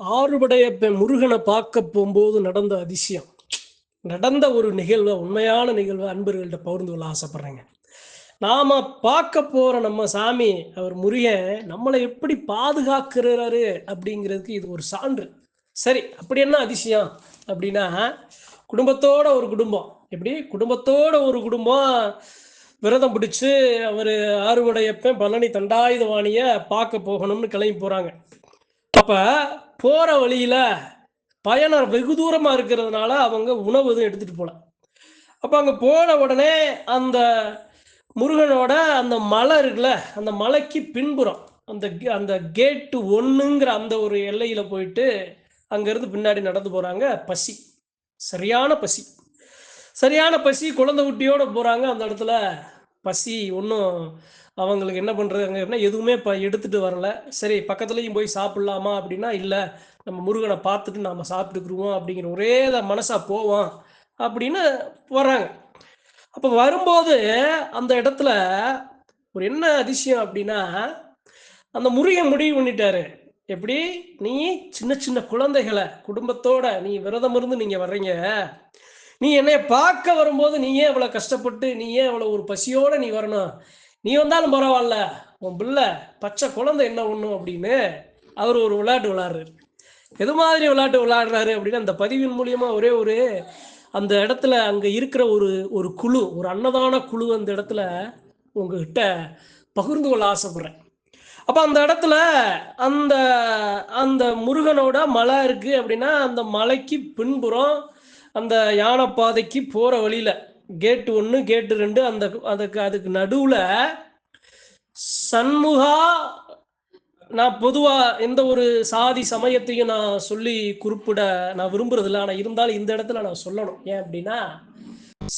ஆறுபடைய முருகனை பார்க்க போகும்போது நடந்த அதிசயம். நடந்த ஒரு நிகழ்வை உண்மையான நிகழ்வை அன்பர்கள்ட்ட பகிர்ந்து கொள்ள ஆசைப்படுறேங்க. நாம பார்க்க போற நம்ம சாமி அவர் முருகன் நம்மளை எப்படி பாதுகாக்கிறாரு அப்படிங்கிறதுக்கு இது ஒரு சான்று. சரி அப்படி என்ன அதிசயம்? அப்படின்னா குடும்பத்தோட ஒரு குடும்பம். எப்படி? குடும்பத்தோட ஒரு குடும்பம் விரதம் பிடிச்சு அவர் ஆறுவடையப்பன் பழனி தண்டாயுதவாணியை பார்க்க போகணும்னு கிளம்பி போறாங்க. அப்போ போகிற வழியில் பயணம் வெகு தூரமாக இருக்கிறதுனால அவங்க உணவு எதுவும் எடுத்துகிட்டு போகல அப்போ அங்கே போன உடனே அந்த முருகனோட அந்த மலை இருக்குல்ல அந்த மலைக்கு பின்புறம் அந்த கே- அந்த கேட்டு ஒன்றுங்கிற அந்த ஒரு எல்லையில் போயிட்டு அங்கேருந்து பின்னாடி நடந்து போகிறாங்க பசி. சரியான பசி. சரியான பசி குழந்தை குட்டியோட போகிறாங்க அந்த இடத்துல. பசி ஒன்றும் அவங்களுக்கு என்ன பண்றது? அப்படின்னா எதுவுமே இப்போ எடுத்துட்டு வரல. சரி பக்கத்துலேயும் போய் சாப்பிடலாமா அப்படின்னா இல்லை நம்ம முருகனை பார்த்துட்டு நாம சாப்பிட்டுக்குருவோம் அப்படிங்கிற ஒரே மனசாக மனசா போவோம் அப்படின்னு வர்றாங்க. அப்போ வரும்போது அந்த இடத்துல ஒரு என்ன அதிசயம் அப்படின்னா அந்த முருகன் முடிவு பண்ணிட்டாரு. எப்படி? நீ சின்ன சின்ன குழந்தைகளை குடும்பத்தோட நீ விரதம் இருந்து நீங்க வர்றீங்க. நீ என்னைய பார்க்க வரும்போது நீ ஏன் இவ்வளவு கஷ்டப்பட்டு நீ ஏன் இவ்வளவு ஒரு பசியோட நீ வரணும்? நீ வந்தாலும் பரவாயில்ல உன் பிள்ளை பச்சை குழந்தை என்ன ஒண்ணும் அப்படின்னு அவர் ஒரு விளையாட்டு விளையாடுறாரு. எது மாதிரி விளையாட்டு விளையாடுறாரு அப்படின்னு அந்த பதிவின் மூலியமா ஒரே ஒரு அந்த இடத்துல அங்க இருக்கிற ஒரு ஒரு குழு ஒரு அன்னதான குழு அந்த இடத்துல உங்ககிட்ட பகிர்ந்து கொள்ள ஆசைப்படுறேன். அப்ப அந்த இடத்துல அந்த அந்த முருகனோட மலை இருக்கு அப்படின்னா அந்த மலைக்கு பின்புறம் அந்த யானை பாதைக்கு போற வழியில கேட்டு ஒன்று கேட்டு ரெண்டு அந்த அதுக்கு அதுக்கு நடுவில் சண்முகா நான் பொதுவாக எந்த ஒரு சாதி சமயத்தையும் நான் சொல்லி குறிப்பிட நான் விரும்புறது ஆனால் இருந்தாலும் இந்த இடத்துல நான் சொல்லணும். ஏன் அப்படின்னா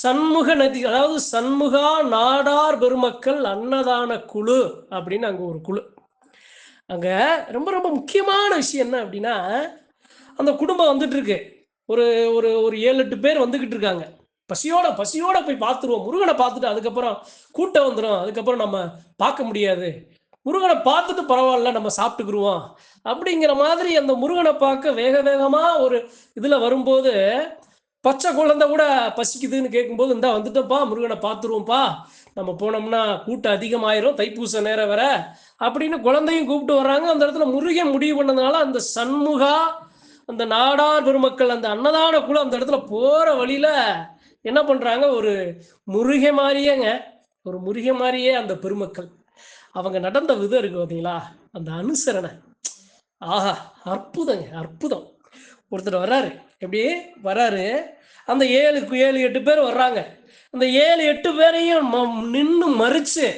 சண்முக நதி அதாவது சண்முகா நாடார் பெருமக்கள் அன்னதான குழு அப்படின்னு அங்கே ஒரு குழு. அங்கே ரொம்ப ரொம்ப முக்கியமான விஷயம் என்ன அப்படின்னா அந்த குடும்பம் வந்துட்டு இருக்கு. ஒரு ஒரு ஒரு ஏழு எட்டு பேர் வந்துக்கிட்டு இருக்காங்க. பசியோட பசியோட போய் பார்த்துருவோம். முருகனை பார்த்துட்டு அதுக்கப்புறம் கூட்டம் வந்துடும் அதுக்கப்புறம் நம்ம பார்க்க முடியாது. முருகனை பார்த்துட்டு பரவாயில்ல நம்ம சாப்பிட்டுக்குருவோம். அப்படிங்கிற மாதிரி அந்த முருகனை பார்க்க வேக வேகமாக ஒரு இதில் வரும்போது பச்சை குழந்தை கூட பசிக்குதுன்னு கேட்கும்போது இந்தா வந்துட்டோம்ப்பா முருகனை பார்த்துருவோம்ப்பா. நம்ம போனோம்னா கூட்டம் அதிகமாயிரும் தைப்பூச நேரம் வர அப்படின்னு குழந்தையும் கூப்பிட்டு வர்றாங்க. அந்த இடத்துல முருகன் முடிவு பண்ணதுனால அந்த சண்முகா அந்த நாடார் பெருமக்கள் அந்த அன்னதான குழு அந்த இடத்துல போற வழியில என்ன பண்ணுறாங்க ஒரு முருகை மாதிரியேங்க ஒரு முருகை மாதிரியே அந்த பெருமக்கள். அவங்க நடந்த விதம் இருக்கு பார்த்தீங்களா அந்த அனுசரணை. ஆஹா அற்புதங்க அற்புதம். ஒருத்தர் வர்றாரு. எப்படி? வர்றாரு. அந்த ஏழு ஏழு எட்டு பேர் வர்றாங்க. அந்த ஏழு எட்டு பேரையும் நின்று மறிச்சு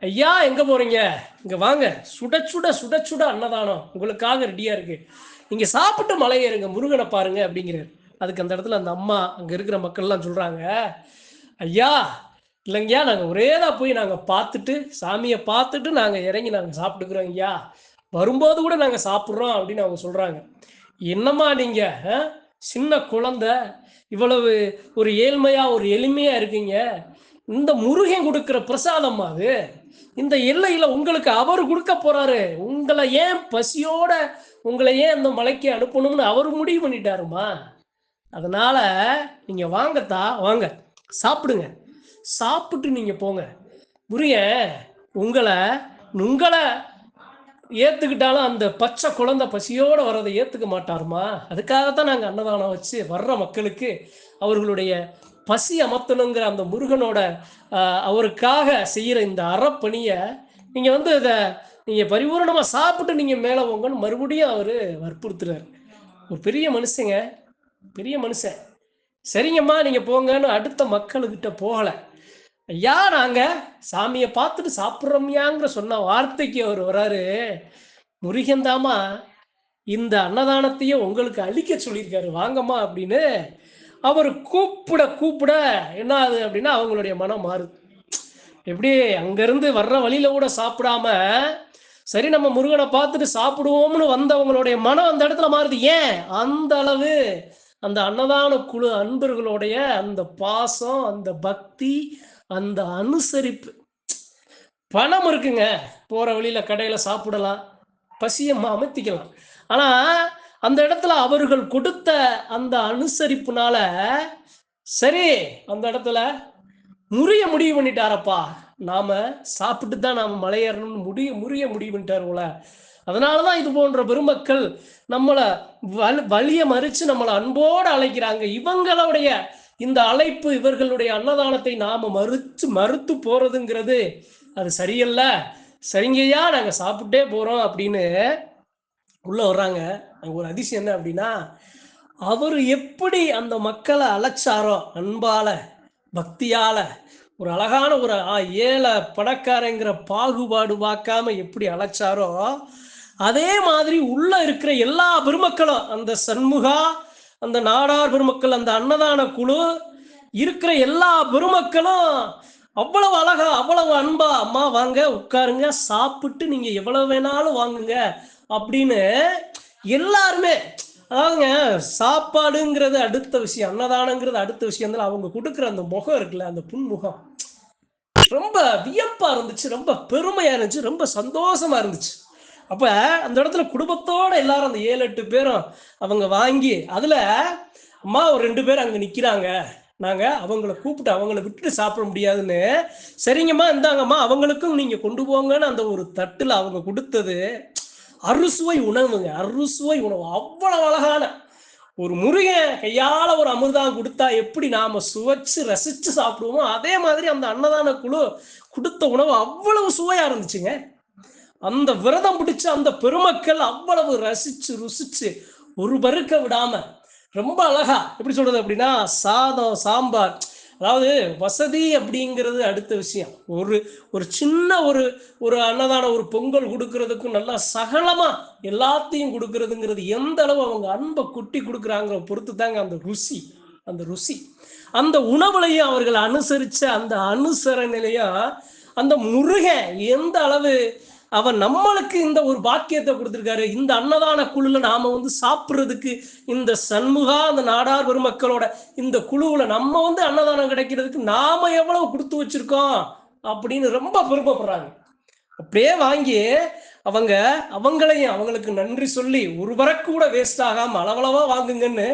ஐயா எங்க போறீங்க? இங்க வாங்க. சுட சுட சுட சுட அன்னதானம். உங்களுக்காக ரெடியா இருக்கு. இங்க சாப்பிட்டு மலை ஏறுங்க முருகனை பாருங்க அப்படிங்கிறாரு. அதுக்கு அந்த இடத்துல அந்த அம்மா அங்கே இருக்கிற மக்கள்லாம் சொல்கிறாங்க ஐயா இல்லைங்கய்யா நாங்கள் ஒரேதா போய் நாங்கள் பார்த்துட்டு சாமியை பார்த்துட்டு நாங்கள் இறங்கி நாங்கள் சாப்பிட்டுக்கிறோம் ஐயா. வரும்போது கூட நாங்கள் சாப்பிட்றோம் அப்படின்னு அவங்க சொல்கிறாங்க என்னம்மா நீங்கள் சின்ன குழந்த இவ்வளவு ஒரு ஏழ்மையாக ஒரு எளிமையாக இருக்கீங்க. இந்த முருகன் கொடுக்குற பிரசாதம்மா அது. இந்த எல்லையில் உங்களுக்கு அவர் கொடுக்க போகிறாரு உங்களை ஏன் பசியோட உங்களை ஏன் அந்த மலைக்கு அனுப்பணும்னு அவர் முடிவு பண்ணிட்டாருமா அதனால நீங்க வாங்கத்தா வாங்க. சாப்பிடுங்க. சாப்பிட்டு நீங்க போங்க. முருகன் உங்களை உங்களை ஏத்துக்கிட்டாலும் அந்த பச்சை குழந்தை பசியோட வர்றதை ஏத்துக்க மாட்டாருமா? அதுக்காகத்தான் நாங்க அன்னதானம் வச்சு வர்ற மக்களுக்கு அவர்களுடைய பசி அமர்த்தணுங்கிற அந்த முருகனோட அவருக்காக செய்யற இந்த அறப்பணியை நீங்க வந்து இதை நீங்க பரிபூரணமாக சாப்பிட்டு நீங்க மேலே போங்கன்னு மறுபடியும் அவரு வற்புறுத்துறாரு. ஒரு பெரிய மனுஷங்க. பெரிய மனுஷன். சரிங்கம்மா நீங்க போங்கன்னு அடுத்த மக்களுக்கிட்ட போகல. ஐயா நாங்க சாமியை பார்த்துட்டு சாப்பிட்றோம்யாங்கிற சொன்ன வார்த்தைக்கு அவர் வராரு. முருகன்தாமா இந்த அன்னதானத்தையே உங்களுக்கு அழிக்க சொல்லியிருக்காரு. வாங்கம்மா அப்படின்னு அவர் கூப்பிட கூப்பிட என்ன ஆகுது அப்படின்னா அவங்களுடைய மனம் மாறுது. எப்படி அங்கிருந்து வர்ற வழியில கூட சாப்பிடாம சரி நம்ம முருகனை பார்த்துட்டு சாப்பிடுவோம்னு வந்தவங்களுடைய மனம் அந்த இடத்துல மாறுது. ஏன்? அந்த அளவு அந்த அன்னதான குழு அன்பர்களுடைய அந்த பாசம் அந்த பக்தி அந்த அனுசரிப்பு. பணம் இருக்குங்க. போற வழியில கடையில சாப்பிடலாம் பசியை அமர்த்திக்கலாம். ஆனா அந்த இடத்துல அவர்கள் கொடுத்த அந்த அனுசரிப்புனால சரி அந்த இடத்துல முறிய முடிவு பண்ணிட்டாரப்பா. நாம சாப்பிட்டு தான் நாம மலையேறணும்னு முடிய முறிய முடிவு பண்ணிட்டாரு போல அதனாலதான் இது போன்ற பெருமக்கள் நம்மளை வல் வலிய மறிச்சு நம்மளை அன்போடு அழைக்கிறாங்க. இவங்களுடைய இந்த அழைப்பு இவர்களுடைய அன்னதானத்தை நாம மறுத்து மறுத்து போறதுங்கிறது அது சரியல்ல. சரிங்கய்யா நாங்க சாப்பிட்டே போறோம் அப்படின்னு உள்ள வர்றாங்க. அங்க ஒரு அதிசயம் என்ன அப்படின்னா அவர் எப்படி அந்த மக்களை அழைச்சாரோ அன்பால பக்தியால ஒரு அழகான ஒரு ஆ- ஏழை பணக்காரங்கிற பாகுபாடு பார்க்காம எப்படி அழைச்சாரோ அதே மாதிரி உள்ள இருக்கிற எல்லா பெருமக்களும் அந்த சண்முகா அந்த நாடார் பெருமக்கள் அந்த அன்னதான குழு இருக்கிற எல்லா பெருமக்களும் அவ்வளவு அழகா அவ்வளவு அன்பா அம்மா வாங்க உட்காருங்க சாப்பிட்டு நீங்க எவ்வளவு வேணாலும் வாங்குங்க அப்படின்னு எல்லாருமே அதாவதுங்க சாப்பாடுங்கிறது அடுத்த விஷயம் அன்னதானங்கிறது அடுத்த விஷயம் அவங்க கொடுக்குற அந்த முகம் இருக்குல்ல அந்த புன்முகம் ரொம்ப வியப்பா இருந்துச்சு ரொம்ப பெருமையா இருந்துச்சு ரொம்ப சந்தோஷமா இருந்துச்சு. அப்ப அந்த இடத்துல குடும்பத்தோட எல்லாரும் அந்த ஏழு எட்டு பேரும் அவங்க வாங்கி அதுல அம்மா ஒரு ரெண்டு பேர் அங்க நிக்கிறாங்க. நாங்க அவங்கள கூப்பிட்டு அவங்கள விட்டுட்டு சாப்பிட முடியாதுன்னு. சரிங்கம்மா இந்தாங்கம்மா அவங்களுக்கும் நீங்க கொண்டு போங்கன்னு அந்த ஒரு தட்டுல அவங்க கொடுத்தது. அறுசுவை உணவுங்க அறுசுவை உணவு. அவ்வளவு அழகான. ஒரு முருகன் கையால ஒரு அமிர்தம் கொடுத்தா எப்படி நாம சுவைச்சு ரசிச்சு சாப்பிடுவோமோ அதே மாதிரி அந்த அன்னதான குழு கொடுத்த உணவு அவ்வளவு சுவையா இருந்துச்சுங்க. அந்த விரதம் பிடிச்ச அந்த பெருமக்கள் அவ்வளவு ரசிச்சு ருசிச்சு ஒரு பருக்க விடாம ரொம்ப அழகா எப்படி சொல்றது அப்படின்னா சாதம் சாம்பார் அதாவது வசதி அப்படிங்கிறது அடுத்த விஷயம். ஒரு ஒரு சின்ன ஒரு ஒரு அன்னதான ஒரு பொங்கல் கொடுக்கறதுக்கும் நல்லா சகலமா எல்லாத்தையும் கொடுக்கறதுங்கிறது எந்த அளவு அவங்க அன்பை குட்டி கொடுக்குறாங்க பொறுத்து தாங்க அந்த ருசி அந்த ருசி. அந்த உணவுலையும் அவர்கள் அனுசரிச்ச அந்த அனுசரணையிலையும் அந்த முருகன் எந்த அளவு அவன் நம்மளுக்கு இந்த ஒரு பாக்கியத்தை கொடுத்துருக்காரு. இந்த அன்னதான குழுல நாம வந்து சாப்பிட்றதுக்கு இந்த சண்முகா அந்த நாடார் பெருமக்களோட இந்த குழுவுல நம்ம வந்து அன்னதானம் கிடைக்கிறதுக்கு நாம எவ்வளவு கொடுத்து வச்சிருக்கோம் அப்படின்னு ரொம்ப பெருமைப்படுறாங்க. அப்படியே வாங்கி அவங்க அவங்களையும் அவங்களுக்கு நன்றி சொல்லி ஒரு கூட வேஸ்ட் ஆகாம அளவளவா வாங்குங்கன்னு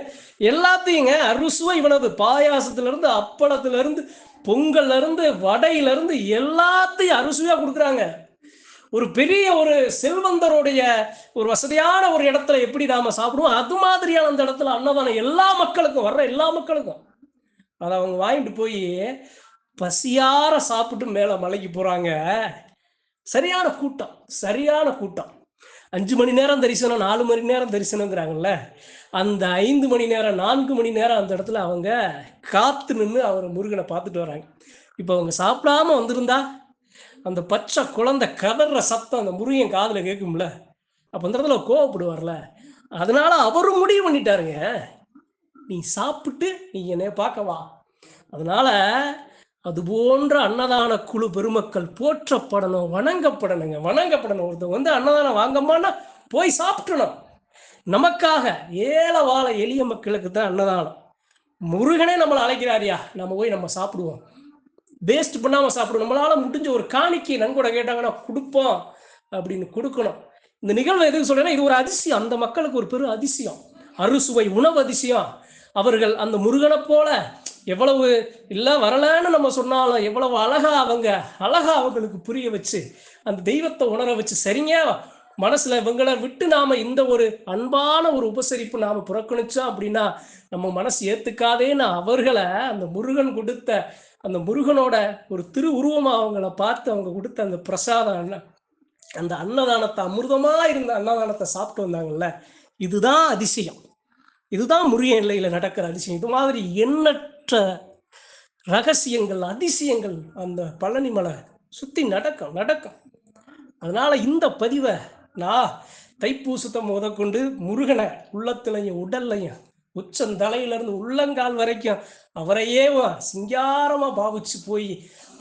எல்லாத்தையுங்க அறுசுவை இவனது பாயாசத்துல இருந்து அப்பளத்துல இருந்து பொங்கல்ல இருந்து வடையில இருந்து எல்லாத்தையும் அறுசுவையா கொடுக்குறாங்க. ஒரு பெரிய ஒரு செல்வந்தருடைய ஒரு வசதியான ஒரு இடத்துல எப்படி நாம சாப்பிடுவோம்? அது மாதிரியான அந்த இடத்துல அன்னதானம் எல்லா மக்களுக்கும் வர்ற எல்லா மக்களுக்கும். அதை அவங்க வாங்கிட்டு போய் பசியார சாப்பிட்டு மேல மலைக்கு போறாங்க. சரியான கூட்டம் சரியான கூட்டம். அஞ்சு மணி நேரம் தரிசனம் நாலு மணி நேரம் தரிசனங்கிறாங்கல்ல அந்த ஐந்து மணி நேரம் நான்கு மணி நேரம் அந்த இடத்துல அவங்க காத்து நின்று அவர் முருகனை பார்த்துட்டு வராங்க. இப்போ அவங்க சாப்பிடாம வந்திருந்தா அந்த பச்சை குழந்தை கதற சத்தம் அந்த முருகன் காதில் கேட்கும்ல. அப்போ அந்த இடத்துல கோவப்படுவார்ல. அதனால அவரும் முடிவு பண்ணிட்டாருங்க. நீ சாப்பிட்டு நீ என்னைய பார்க்கவா அதனால அது போன்ற அன்னதான குழு பெருமக்கள் போற்றப்படணும் வணங்கப்படணுங்க. வணங்கப்படணும். ஒருத்தவங்க வந்து அன்னதானம் வாங்கம்மான்னா போய் சாப்பிட்டணும் நமக்காக ஏழை வாழ எளிய மக்களுக்கு தான் அன்னதானம். முருகனே நம்மளை அழைக்கிறாரியா? நம்ம போய் நம்ம சாப்பிடுவோம். வேஸ்ட் பண்ணாம சாப்பிடும் நம்மளால முடிஞ்ச ஒரு காணிக்கை நன்கொடை கேட்டாங்கன்னா கொடுப்போம் அப்படின்னு கொடுக்கணும். இந்த நிகழ்வு எதுக்கு சொல்றேன்னா இது ஒரு அதிசயம். அந்த மக்களுக்கு ஒரு பெரு அதிசயம். அறுசுவை உணவு அதிசயம். அவர்கள் அந்த முருகனை போல எவ்வளவு இல்லை வரலன்னு நம்ம சொன்னாலும் எவ்வளவு அழகா அவங்க அழகா அவங்களுக்கு புரிய வச்சு அந்த தெய்வத்தை உணர வச்சு சரிங்க மனசுல இவங்களை விட்டு நாம இந்த ஒரு அன்பான ஒரு உபசரிப்பு நாம புறக்கணிச்சோம் அப்படின்னா நம்ம மனசு ஏத்துக்காதேன்னு அவர்களை அந்த முருகன் கொடுத்த அந்த முருகனோட ஒரு திரு உருவமாக அவங்கள பார்த்து அவங்க கொடுத்த அந்த பிரசாதம் அண்ணன் அந்த அன்னதானத்தை அமிர்தமா இருந்த அன்னதானத்தை சாப்பிட்டு வந்தாங்கல்ல இதுதான் அதிசயம். இதுதான் முருகன் எல்லையில நடக்கிற அதிசயம். இது மாதிரி எண்ணற்ற ரகசியங்கள் அதிசயங்கள் அந்த பழனி மலை சுத்தி நடக்கும் நடக்கும். அதனால இந்த பதிவை நான் தைப்பூசத்தை முதற்கொண்டு முருகனை உள்ளத்துலையும் உடல்லையும் உச்சந்தலையிலிருந்து உள்ளங்கால் வரைக்கும் அவரையே சிங்காரமாக பாவிச்சு போய்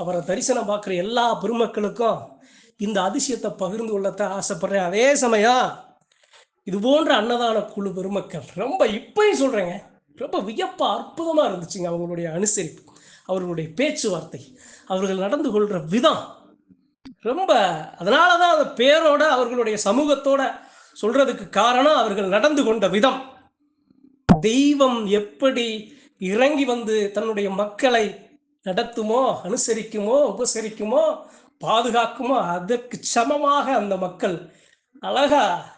அவரை தரிசனம் பார்க்குற எல்லா பெருமக்களுக்கும் இந்த அதிசயத்தை பகிர்ந்து கொள்ளத்தான் ஆசைப்படுறேன். அதே சமயம் இது போன்ற அன்னதான குழு பெருமக்கள் ரொம்ப இப்பயும் சொல்கிறேங்க ரொம்ப வியப்பாக அற்புதமாக இருந்துச்சுங்க அவங்களுடைய அனுசரிப்பு அவர்களுடைய பேச்சுவார்த்தை அவர்கள் நடந்து கொள்கிற விதம். ரொம்ப அதனாலதான் அந்த பேரோட அவர்களுடைய சமூகத்தோட சொல்கிறதுக்கு காரணம் அவர்கள் நடந்து கொண்ட விதம். தெய்வம் எப்படி இறங்கி வந்து தன்னுடைய மக்களை நடத்துமோ அனுசரிக்குமோ உபசரிக்குமோ பாதுகாக்குமோ அதற்கு சமமாக அந்த மக்கள் அழகா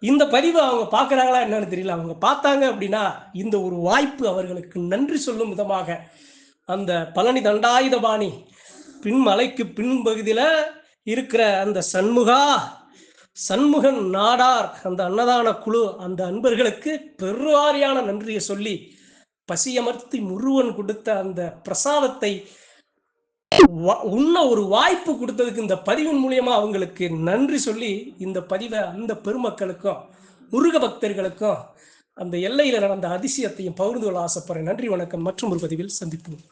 இந்த பதிவை அவங்க பார்க்குறாங்களா என்னன்னு தெரியல. அவங்க பார்த்தாங்க அப்படின்னா இந்த ஒரு வாய்ப்பு அவர்களுக்கு நன்றி சொல்லும் விதமாக அந்த பழனி தண்டாயுதபாணி பின்மலைக்கு பின்பகுதியில் இருக்கிற அந்த சண்முகா சண்முகன் நாடார் அந்த அன்னதான குழு அந்த அன்பர்களுக்கு பெருவாரியான நன்றியை சொல்லி பசியமர்த்தி முருவன் கொடுத்த அந்த பிரசாதத்தை உண்ண ஒரு வாய்ப்பு கொடுத்ததுக்கு இந்த பதிவின் மூலியமா அவங்களுக்கு நன்றி சொல்லி இந்த பதிவை அந்த பெருமக்களுக்கும் முருக பக்தர்களுக்கும் அந்த எல்லையில நடந்த அதிசயத்தையும் பகிர்ந்து கொள்ள ஆசைப்படுறேன். நன்றி வணக்கம். மற்றும் ஒரு பதிவில் சந்திப்போம்.